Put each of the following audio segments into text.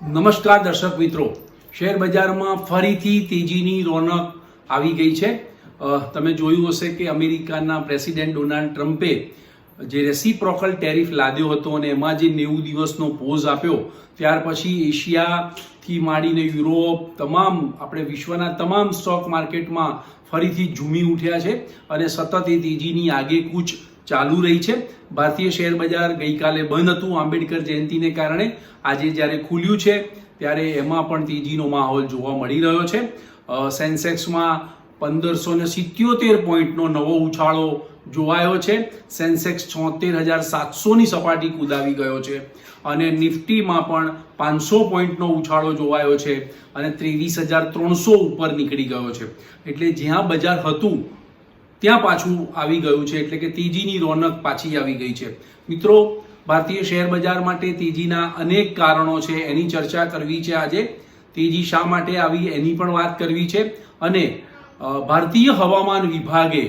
નમસ્કાર દર્શક મિત્રો. શેર બજારમાં ફરીથી તેજીની રોનક આવી ગઈ છે. તમે જોયું હશે કે અમેરિકાના પ્રેસિડેન્ટ ડોનાલ્ડ ટ્રમ્પે જે રેસીપ્રોકલ ટેરિફ લાદ્યો હતો અને એમાં જે નેવું દિવસનો પોઝ આપ્યો, ત્યાર પછી એશિયાથી માંડીને યુરોપ, તમામ, આપણે વિશ્વના તમામ સ્ટોક માર્કેટમાં ફરીથી ઝૂમી ઉઠ્યા છે અને સતત એ તેજીની આગેકૂચ ચાલુ રહી છે. ભારતીય શેર બજાર ગઈકાલે બંધ હતું. આંબેડકર જયંતિને કારણે આજે જ્યારે ખુલ્યું છે, ત્યારે એમાં પણ તેજીનો માહોલ જોવા મળી રહ્યો છે. સેન્સેક્સમાં પંદરસો ને સિત્યોતેર પોઈન્ટનો નવો ઉછાળો જોવાયો છે. સેન્સેક્સ છોતેર હજાર સાતસોની સપાટી કુદાવી ગયો છે. અને નિફ્ટીમાં પણ પાંચસો પોઈન્ટનો ઉછાળો જોવાયો છે અને ત્રેવીસ હજાર ત્રણસો ઉપર નીકળી ગયો છે. એટલે જ્યાં બજાર હતું ત્યાં પાછું આવી ગયું છે, એટલે કે તેજીની રોનક પાછી આવી ગઈ છે. મિત્રો, ભારતીય શેર બજાર માટે તેજીના અનેક કારણો છે, એની ચર્ચા કરવી છે આજે. તેજી શા માટે આવી, એની પણ વાત કરવી છે. અને ભારતીય હવામાન વિભાગે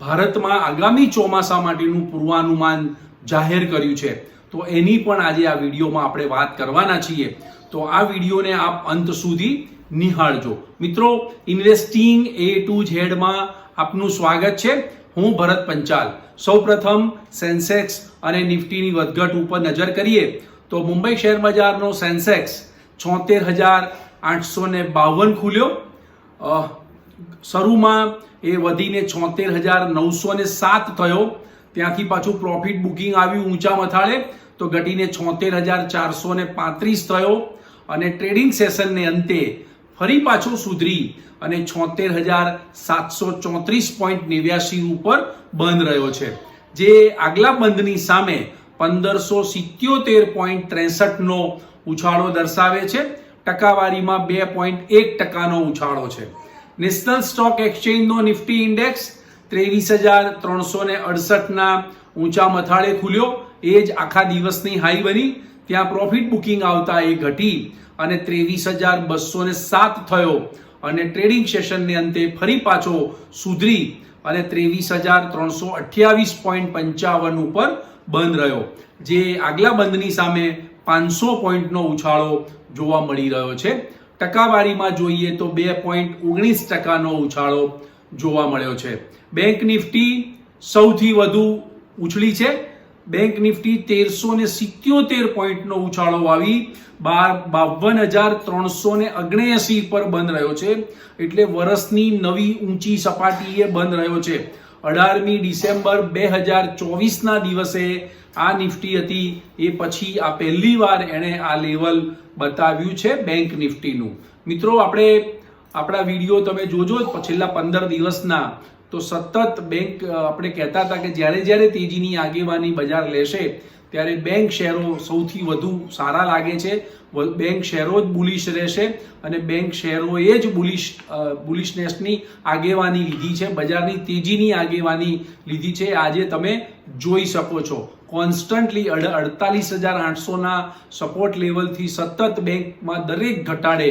ભારતમાં આગામી ચોમાસા માટેનું પૂર્વાનુમાન જાહેર કર્યું છે. તો એની પણ આજે આ વિડીયોમાં આપણે વાત કરવાના છીએ. તો આ વિડીયોને આપ અંત સુધી નિહાળજો. મિત્રો ઇન્વેસ્ટિંગ એ ટુ ઝેડમાં આપનું સ્વાગત છે. હું ભરત પંચાલ. સૌપ્રથમ સેન્સેક્સ અને નિફ્ટીની વધઘટ ઉપર નજર કરીએ તો મુંબઈ શેર બજારનો સેન્સેક્સ છોતેર હજાર આઠસો ને બાવન ખુલ્યો. શરૂમાં એ વધીને છોતેર હજાર નવસો ને સાત થયો. ત્યાંથી પાછું પ્રોફિટ બુકિંગ આવ્યું ઊંચા મથાળે તો ઘટીને છોતેર હજાર ચારસો ને પાંત્રીસ થયો. અને ટ્રેડિંગ સેશનને અંતે ફરી પાછો સુધરી અને છોતેર હજાર સાતસો ચોત્રીસ પોઈન્ટ નેવ્યાસી ઉપર બંધ રહ્યો છે. જે આગલા બંધની સામે પંદરસો સિત્યોતેર પોઈન્ટ ત્રેસઠનો ઉછાળો દર્શાવે છે. ટકાવારીમાં બે પોઈન્ટ એક ટકાનો ઉછાળો છે. નેશનલ સ્ટોક એક્સચેન્જનો નિફ્ટી ઇન્ડેક્સ ત્રેવીસ હજાર ત્રણસો ને અડસઠના ઊંચા મથાળે ખુલ્યો. એ જ આખા દિવસની હાઈ બની. ત્યાં પ્રોફિટ બુકિંગ આવતા એ ઘટી. અને ત્રેવીસ હજાર બસો ને સાત થયો. અને ટ્રેડિંગ સેશનને અંતે ફરી પાછો સુધરી અને ત્રેવીસ હજાર ત્રણસો અઠ્યાવીસ પોઈન્ટ પંચાવન ઉપર બંધ રહ્યો, જે આગલા બંધની સામે પાંચસો પોઈન્ટનો ઉછાળો જોવા મળી રહ્યો છે. ટકાવારીમાં જોઈએ તો બે પોઈન્ટ ઓગણીસ ટકાનો ઉછાળો જોવા મળ્યો છે. બેંક નિફ્ટી સૌથી વધુ ઉછળી છે. બેંક નિફ્ટી તેરસો ને સિત્યોતેર પોઈન્ટનો ઉછાળો આવી બાર બાવન હજાર ત્રણસો ને અગ્નેએસી પર બંધ રહ્યો છે. એટલે વર્ષની નવી ઊંચી સપાટીએ બંધ રહ્યો છે. અઢારમી ડિસેમ્બર બે હજાર ચોવીસના દિવસે આ નિફ્ટી હતી. એ પછી આ પહેલી વાર એણે આ લેવલ બતાવ્યું છે બેંક નિફ્ટીનું. મિત્રો, આપણે આપણા વીડિયો તમે જોજો છેલ્લા પંદર દિવસના. તો સતત બેંક આપણે કહેતા હતા કે જ્યારે જ્યારે તેજીની આગેવાની બજાર લેશે ત્યારે બેંક શેરો સૌથી વધુ સારા લાગે છે. બેંક શેરો જ બુલિશ રહેશે અને બેંક શેરોએ જ બુલિશ બુલિશનેસની આગેવાની લીધી છે. બજારની તેજીની આગેવાની લીધી છે. આજે તમે જોઈ શકો છો. કોન્સ્ટન્ટલી અડતાલીસ હજાર આઠસોના સપોર્ટ લેવલથી સતત બેંકમાં દરેક ઘટાડે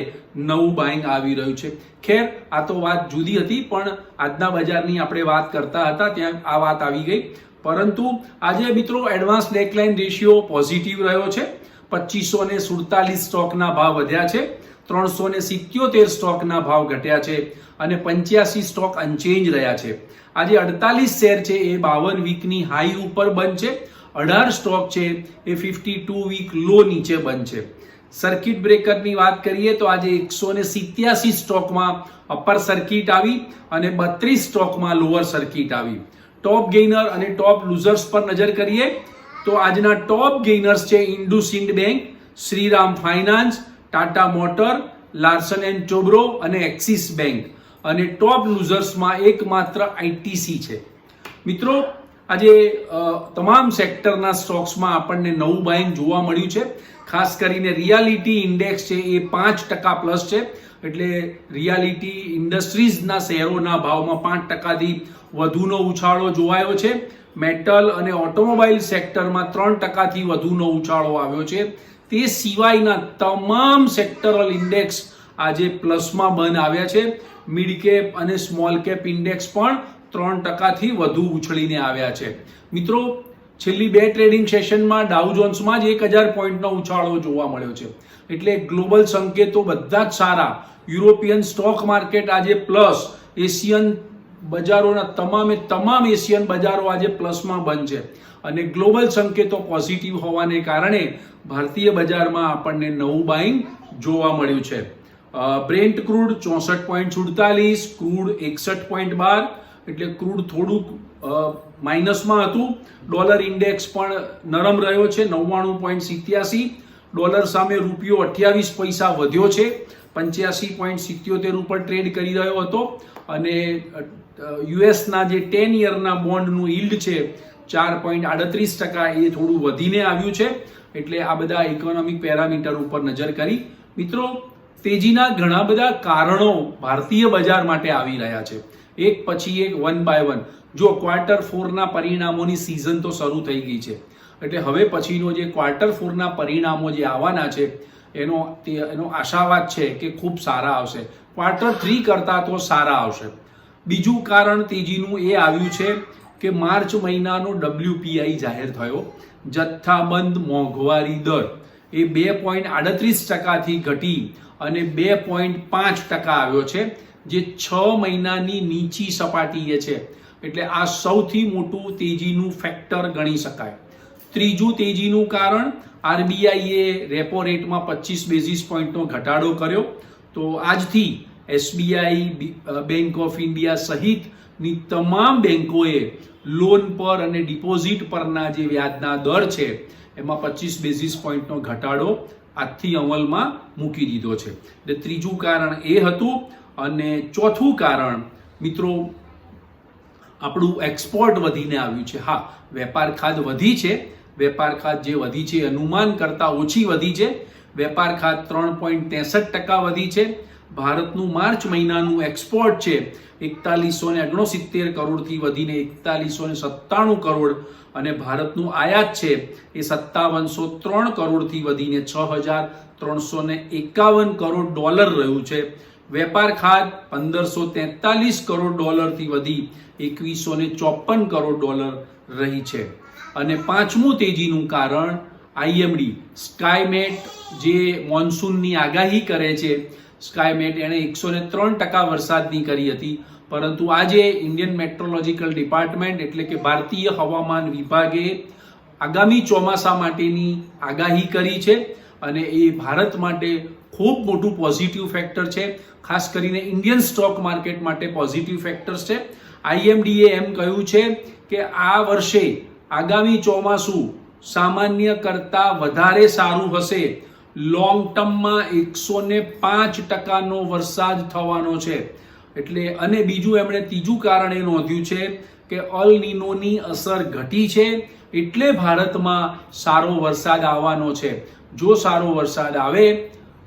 નવું બાઇંગ આવી રહ્યું છે. ખેર, આ તો વાત જુદી હતી, પણ આજના બજારની આપણે વાત કરતા હતા, ત્યાં આ વાત આવી ગઈ. પરંતુ આજે મિત્રો એડવાન્સ ડેકલાઇન રેશિયો પોઝિટિવ રહ્યો છે. પચીસો ને સુડતાલીસ સ્ટોકના ભાવ વધ્યા છે. ત્રણસો ને સિત્યોતેર સ્ટોકના ભાવ ઘટ્યા છે અને પંચ્યાસી સ્ટોક અનચેન્જ રહ્યા છે. આજે અડતાલીસ શેર છે એ બાવન વીકની હાઈ ઉપર બંધ છે. અઢાર સ્ટોક છે એ ફિફ્ટી ટુ વીક લો નીચે બંધ છે. સર્કિટ બ્રેકરની વાત કરીએ તો આજે એકસો ને સિત્યાસી સ્ટોકમાં અપર સર્કિટ આવી અને બત્રીસ સ્ટોકમાં લોઅર સર્કિટ આવી. ટોપ ગેઇનર અને ટોપ લૂઝર્સ પર નજર કરીએ, તો આજના ટોપ ગેઇનર્સ છે IndusInd bank, Shriram finance, Tata motor, Larsen and Toubro અને એક્સિસ બેંક. અને ટોપ લૂઝર્સમાં એકમાત્ર આઈટીસી છે. મિત્રો, આજે તમામ સેક્ટરના સ્ટોક્સમાં આપણને નવું બાઇંગ જોવા મળ્યું છે. ખાસ કરીને રિયાલિટી ઇન્ડેક્સ છે એ પાંચ ટકા પ્લસ છે. એટલે રિયાલિટી ઇન્ડસ્ટ્રીઝના શેરોના ભાવમાં પાંચ ટકાથી વધુનો ઉછાળો જોવાયો છે. મેટલ અને ઓટોમોબાઈલ સેક્ટરમાં ત્રણ ટકાથી વધુનો ઉછાળો આવ્યો છે. તે સિવાયના તમામ સેક્ટરલ ઇન્ડેક્સ આજે પ્લસમાં બંધ આવ્યા છે. મિડ કેપ અને સ્મોલ કેપ ઇન્ડેક્સ પણ ત્રણ ટકાથી વધુ ઉછળીને આવ્યા છે. મિત્રો છેલ્લી બે ટ્રેડિંગ સેશનમાં ડાઉ જોન્સમાં જ એક હજાર પોઈન્ટનો ઉછાળો જોવા મળ્યો છે. એટલે ગ્લોબલ સંકેતો બધા જ સારા. યુરોપિયન સ્ટોક માર્કેટ આજે પ્લસ. એશિયન બજારોના તમામે તમામ એશિયન બજારો આજે પ્લસમાં બંધ છે. અને ગ્લોબલ સંકેતો પોઝિટિવ હોવાને કારણે ભારતીય બજારમાં આપણને નવું બાઇંગ જોવા મળ્યું છે. બ્રેન્ટ ક્રૂડ ચોસઠ પોઈન્ટ સુડતાલીસ ક્રૂડ એકસઠ પોઈન્ટ બાર એટલે ક્રૂડ થોડુંક માઇનસમાં હતું. ડોલર ઇન્ડેક્સ પણ નરમ રહ્યો છે, નવ્વાણું પોઈન્ટ સિત્યાસી. ડોલર સામે રૂપિયો અઠ્યાવીસ પૈસા વધ્યો છે. પંચ્યાસી પોઈન્ટ સિત્યોતેર ઉપર ટ્રેડ કરી રહ્યો હતો. અને યુએસના જે ટેન યરના બોન્ડનું ઇલ્ડ છે, ચાર પોઈન્ટ આડત્રીસ ટકા એ થોડું વધીને આવ્યું છે. એટલે આ બધા ઇકોનોમિક પેરામીટર ઉપર નજર કરી. મિત્રો, તેજીના ઘણા બધા કારણો ભારતીય બજાર માટે આવી રહ્યા છે. એક પછી એક વન બાય વન જો ક્વાર્ટર ફોરના પરિણામોની સિઝન તો શરૂ થઈ ગઈ છે. એટલે હવે પછીનો જે ક્વાર્ટર ફોરના પરિણામો જે આવવાના છે, એનો એનો આશાવાદ છે કે ખૂબ સારા આવશે. ક્વાર્ટર થ્રી કરતાં તો સારા આવશે. બીજું કારણ તેજીનું એ આવ્યું છે કે માર્ચ મહિનાનો ડબ્લ્યુપીઆઈ જાહેર થયો. જથ્થાબંધ મોંઘવારી દર. એ બે પોઈન્ટ આડત્રીસ ટકાથી ઘટી અને બે પોઈન્ટ પાંચ ટકા આવ્યો છે. જે છ મહિનાની નીચી સપાટીએ છે, એટલે આ સૌથી મોટું તેજીનું ફેક્ટર ગણી શકાય. ત્રીજું તેજીનું કારણ આરબીઆઈએ રેપો રેટમાં પચીસ બેઝિસ પોઈન્ટનો ઘટાડો કર્યો. તો આજથી એસબીઆઈ બેંક ઓફ ઇન્ડિયા સહિતની તમામ બેંકોએ લોન પર અને ડિપોઝિટ પરના જે વ્યાજના દર છે, એમાં પચીસ બેઝિસ પોઈન્ટનો ઘટાડો આજથી અમલમાં મૂકી દીધો છે. એટલે ત્રીજું કારણ એ હતું અને ચોથું કારણ, મિત્રો, આપણું એક્સપોર્ટ વધીને આવ્યું છે. હા, વેપાર ખાદ વધી છે. વેપાર ખાદ જે વધી છે અનુમાન કરતાં ઓછી વધી છે. વેપાર ખાદ ત્રણ પોઈન્ટ ત્રેસઠ ટકા વધી છે. ભારતનું માર્ચ મહિનાનું એક્સપોર્ટ છે એકતાલીસો ને ઓગણસિત્તેર કરોડથી વધીને એકતાલીસો ને સત્તાણું કરોડ અને ભારતનું આયાત છે એ સત્તાવનસો ત્રણ કરોડથી વધીને છ હજાર ત્રણસો ને એકાવન કરોડ ડોલર રહ્યું છે. વેપાર ખાત પંદરસો તેતાલીસ કરોડ ડોલરથી વધી એકવીસો ને ચોપન કરોડ ડોલર રહી છે. અને પાંચમું તેજીનું કારણ આઈએમડી. સ્કાયમેટ જે મોન્સૂનની આગાહી કરે છે, સ્કાયમેટ એણે એકસો ને ત્રણ ટકા વરસાદની કરી હતી. પરંતુ આજે ઇન્ડિયન મેટ્રોલોજીકલ ડિપાર્ટમેન્ટ એટલે કે ભારતીય હવામાન વિભાગે આગામી ચોમાસા માટેની આગાહી કરી છે અને એ ભારત માટે ખૂબ મોટું પોઝિટિવ ફેક્ટર છે. ખાસ કરીને ઇન્ડિયન સ્ટોક માર્કેટ માટે પોઝિટિવ ફેક્ટર્સ છે. આઈએમડીએ એમ કહ્યું છે કે આ વર્ષે આગામી ચોમાસું સામાન્ય કરતાં વધારે સારું હશે. લોંગ ટર્મમાં એકસો ને પાંચ ટકાનો વરસાદ થવાનો છે. એટલે અને બીજું એમણે ત્રીજું કારણ એ નોંધ્યું છે કે અલ નિનોની અસર ઘટી છે એટલે ભારતમાં સારો વરસાદ આવવાનો છે. જો સારો વરસાદ આવે,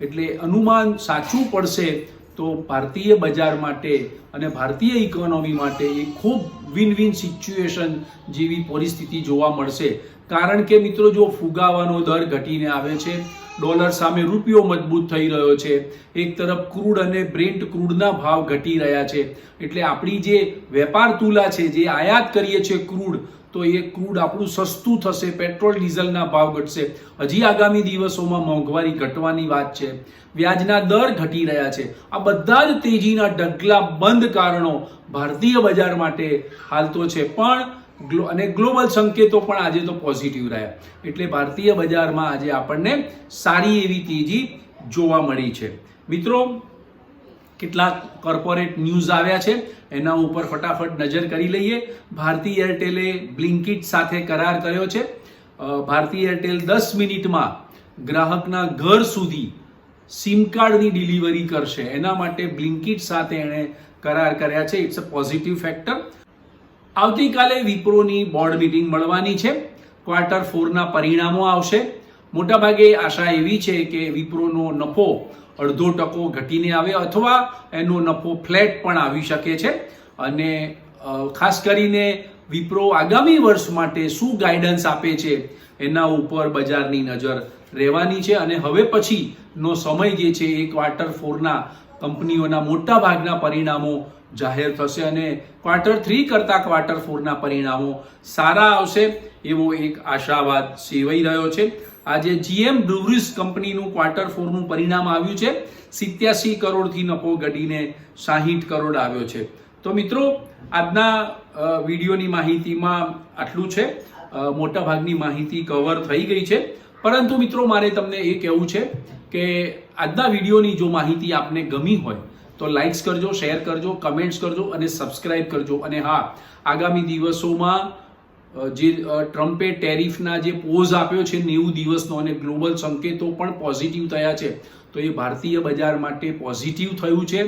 એટલે અનુમાન સાચું પડશે તો ભારતીય બજાર માટે અને ભારતીય ઇકોનોમી માટે એ ખૂબ વિન વિન સિચ્યુએશન જેવી પરિસ્થિતિ જોવા મળશે. કારણ કે મિત્રો જો ફુગાવાનો દર ઘટીને આવે છે, ડોલર સામે રૂપિયો મજબૂત થઈ રહ્યો છે, એક તરફ ક્રૂડ અને બ્રેન્ટ ક્રૂડના ભાવ ઘટી રહ્યા છે, એટલે આપણી જે વેપાર તુલા છે, જે આયાત કરીએ છીએ ક્રૂડ તો એ ક્રૂડ આપણું સસ્તું થશે, પેટ્રોલ, ડીઝલના ભાવ ઘટશે. હજી આગામી દિવસોમાં મોંઘવારી ઘટવાની વાત છે. વ્યાજના દર ઘટી રહ્યા છે. આ બધા જ તેજીના ડગલા બંધ કારણો ભારતીય બજાર માટે હાલ તો છે. પણ અને ગ્લોબલ સંકેતો પણ આજે તો પોઝિટિવ રહ્યા. એટલે ભારતીય બજારમાં આજે આપણને સારી એવી તેજી જોવા મળી છે. મિત્રો કેટલાક કોર્પોરેટ ન્યૂઝ આવ્યા છે, એના ઉપર ફટાફટ નજર કરી લઈએ. ભારતી એરટેલે બ્લિંકિટ સાથે કરાર કર્યો છે. ભારતીય ભારતી એરટેલ દસ મિનિટમાં ગ્રાહકના ઘર સુધી સિમ કાર્ડની ડિલિવરી કરશે. એના માટે બ્લિંકિટ સાથે એણે કરાર કર્યા છે. ઇટ્સ અ પોઝિટિવ ફેક્ટર આવતીકાલે વિપ્રોની બોર્ડ મિટિંગ મળવાની છે. ક્વાર્ટર ફોરના પરિણામો આવશે. મોટાભાગે આશા એવી છે કે વિપ્રોનો નફો અડધો ટકો ઘટીને આવે અથવા એનો નફો ફ્લેટ પણ આવી શકે છે. અને ખાસ કરીને વિપ્રો આગામી વર્ષ માટે શું ગાઈડન્સ આપે છે એના ઉપર બજારની નજર રહેવાની છે. અને હવે પછીનો સમય જે છે એ ક્વાર્ટર ફોરના કંપનીઓના મોટા ભાગના પરિણામો જાહેર થશે અને ક્વાર્ટર થ્રી કરતાં ક્વાર્ટર ફોરના પરિણામો સારા આવશે એવો એક આશાવાદ સેવાઈ રહ્યો છે. આજે જીએમ બ્રુવરીઝ કંપનીનું ક્વાર્ટર ફોરનું પરિણામ આવ્યું છે. સિત્યાસી કરોડથી નફો ઘટીને સાહીઠ કરોડ આવ્યો છે. તો મિત્રો, આજના વિડીયોની માહિતીમાં આટલું છે. મોટાભાગની માહિતી કવર થઈ ગઈ છે. પરંતુ મિત્રો, મારે તમને એ કહેવું છે કે આજના વિડીયોની જો માહિતી આપને ગમી હોય, તો લાઇક્સ કરજો શેર કરજો કમેન્ટ્સ કરજો અને સબસ્ક્રાઇબ કરજો. અને હા, આગામી દિવસોમાં જે ટ્રમ્પે ટેરિફના જે પોઝ આપ્યો છે નેવું દિવસનો અને ગ્લોબલ સંકેતો પણ પોઝિટિવ થયા છે, તો એ ભારતીય બજાર માટે પોઝિટિવ થયું છે.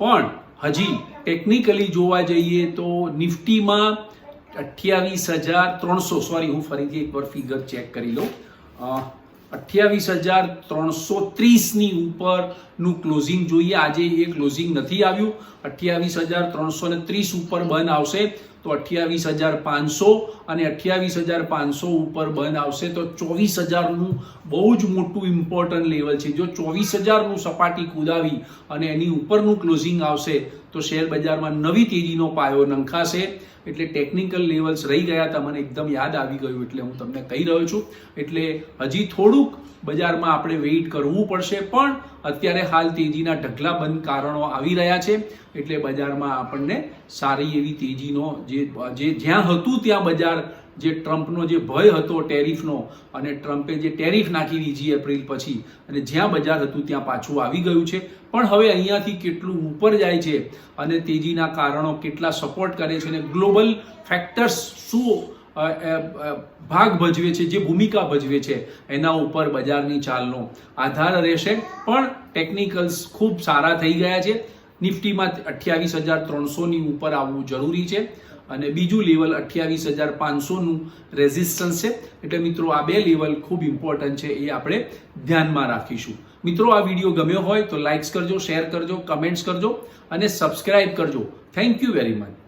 પણ હજી ટેકનિકલી જોવા જઈએ તો નિફ્ટીમાં અઠ્યાવીસ હજાર ત્રણસો, સોરી, હું ફરીથી એકવાર ફિગર ચેક કરી લઉં. અઠ્યાવીસ હજાર ત્રણસો ત્રીસની ઉપરનું ક્લોઝિંગ જોઈએ. આજે એ ક્લોઝિંગ નથી આવ્યું. અઠ્યાવીસ હજાર ત્રણસો ને ત્રીસ ઉપર બંધ આવશે. તો અઠ્યાવીસ હજાર પાંચસો અને અઠ્યાવીસ હજાર પાંચસો ઉપર બંધ આવશે. તો ચોવીસ હજારનું બહુ જ મોટું ઇમ્પોર્ટન્ટ લેવલ છે. જો ચોવીસ હજારનું સપાટી કુદાવી અને એની ઉપરનું ક્લોઝિંગ આવશે, તો શેર બજારમાં નવી તેજીનો પાયો નંખાશે. એટલે ટેકનિકલ લેવલ્સ રહી ગયા. હતા મને એકદમ યાદ આવી ગયું એટલે હું તમને કહી રહ્યો છું. એટલે હજી થોડુંક બજારમાં આપણે વેઇટ કરવું પડશે. પણ અત્યારે હાલ તેજીના ઢગલા બંધ કારણો આવી રહ્યા છે. એટલે બજારમાં આપણને સારી એવી તેજીનો જે જે જ્યાં હતું ત્યાં બજાર જે ટ્રમ્પનો જે ભય હતો ટેરિફનો અને ટ્રમ્પે જે ટેરિફ નાખી દીધી એપ્રિલ પછી અને જ્યાં બજાર હતું ત્યાં પાછું આવી ગયું છે. પણ હવે અહીંયાથી કેટલું ઉપર જાય છે અને તેજીના કારણો કેટલા સપોર્ટ કરે છે અને ગ્લોબલ ફેક્ટર્સ શું ભાગ ભજવે છે, જે ભૂમિકા ભજવે છે, એના ઉપર બજારની ચાલનો આધાર રહેશે. પણ ટેકનિકલ્સ ખૂબ સારા થઈ ગયા છે. નિફ્ટીમાં અઠ્યાવીસ હજાર ત્રણસોની ઉપર આવવું જરૂરી છે. અને બીજું લેવલ અઠ્યાવીસ હજાર પાંચસોનું રેઝિસ્ટન્સ છે. એટલે મિત્રો, આ બે લેવલ ખૂબ ઇમ્પોર્ટન્ટ છે એ આપણે ધ્યાનમાં રાખીશું. મિત્રો, આ વીડિયો ગમ્યો હોય તો લાઇક્સ કરજો શેર કરજો કમેન્ટ્સ કરજો અને સબસ્ક્રાઇબ કરજો. Thank you very much